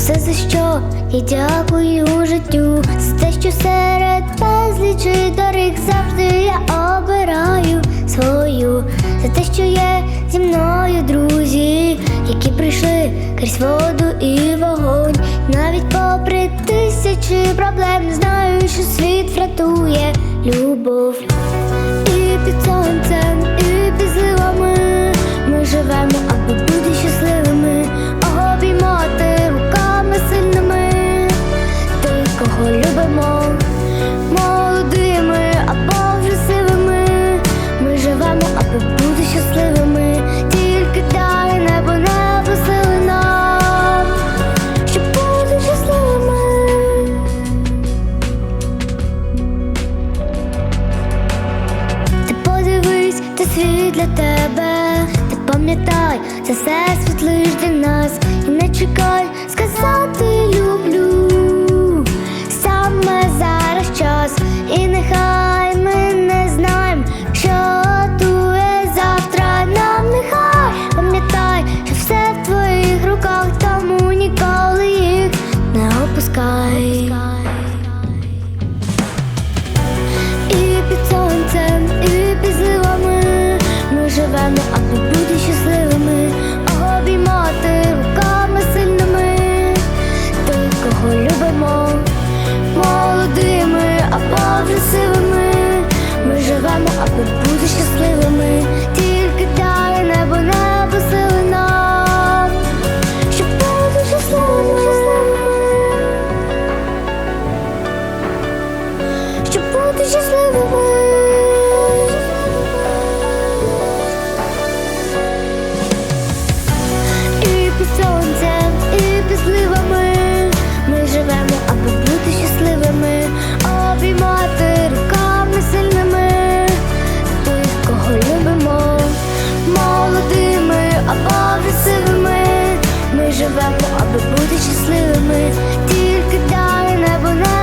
Все за що я дякую життю За те, що серед безлічі доріг завжди я обираю свою. За те, що є зі мною друзі, які прийшли крізь воду і вогонь. Навіть попри тисячі проблем знаю, що світ врятує любов для тебе. Ти пам'ятай, це все світ лиш для нас. нами, а ми буде щасливими, обіймати руками сильними, тих, кого любимо, молодими, або вже сивими. Ми живемо, а ми буде щасливими, тільки дай небо не посили нам, щоб бути щасливими, щоб бути щасливими. аби бути щасливими, тільки дай небо на.